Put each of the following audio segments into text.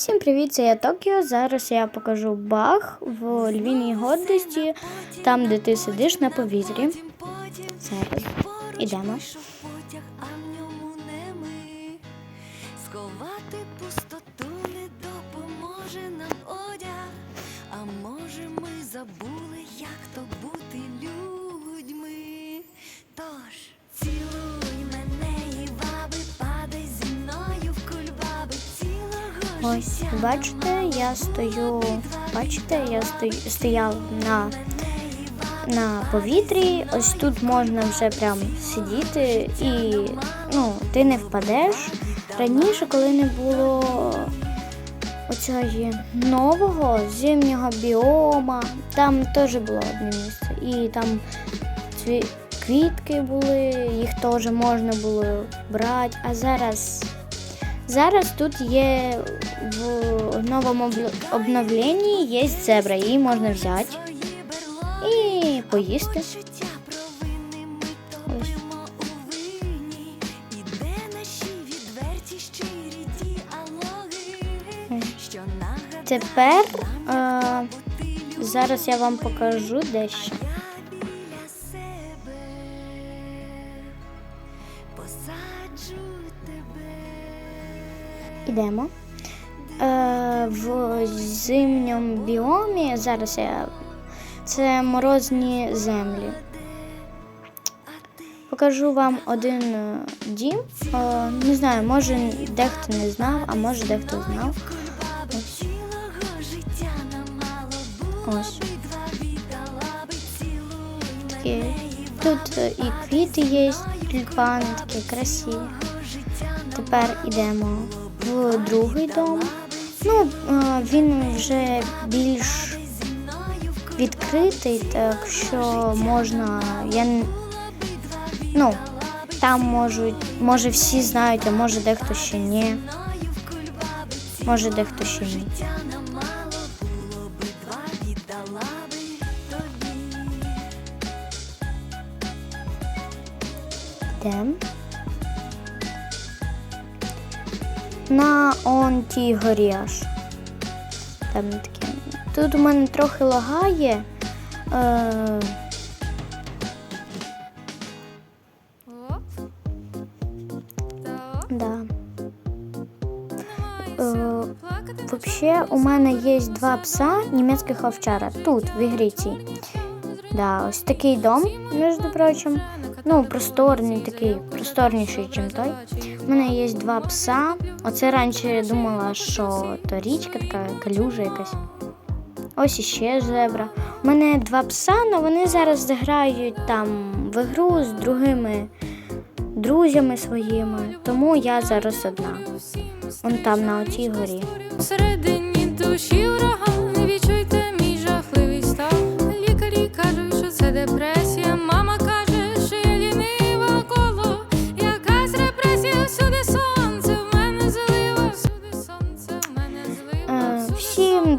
Всім привіт, це я Токіо. Зараз я покажу баг в львіній гордості, там, де ти сидиш на повітрі. Зараз ідемо. Сховати пустоту не допоможе нам одяг. А може ми забули, як то бути людьми. Тож цілуй Ось, бачите, я стою. Бачите, я стою, стояв на, на повітрі. Ось тут можна вже прям сидіти і ну, ти не впадеш. Раніше, коли не було оцього нового зимнього біома, там теж було одне місце. І там цві... квітки були, їх теж можна було брати. А зараз, зараз тут є в новому обновленні є зебра, її можна взяти і поїсти. Тепер е, зараз я вам покажу дещо. Ідемо. Е, в зимньому біомі зараз я це морозні землі. Покажу вам один е, дім. Е, не знаю, може дехто не знав, а може дехто знав. Ось. і Тут е, і квіти є, тюльпани такі красиві. Тепер йдемо в другий дом. Ну, е, він вже більш відкритий, так що можна. Я ну, там можуть, може всі знають, а може дехто ще ні. Може дехто ще ні. життя На он тій горі аж. Там таке. Тут у мене трохи лагає. Е, да. Е, Вообще у мене є два пса німецьких овчара. Тут, в ігрі цій. Да, ось такий дом, між прочим. Ну, просторний такий, просторніший, ніж той. У мене є два пса. Оце раніше я думала, що то річка така калюжа якась. Ось іще зебра. У мене два пса, але вони зараз грають там в ігру з другими друзями своїми. Тому я зараз одна. Вон там на отій горі. Всередині душі ураган, відчуйте мій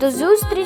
до зустрічі!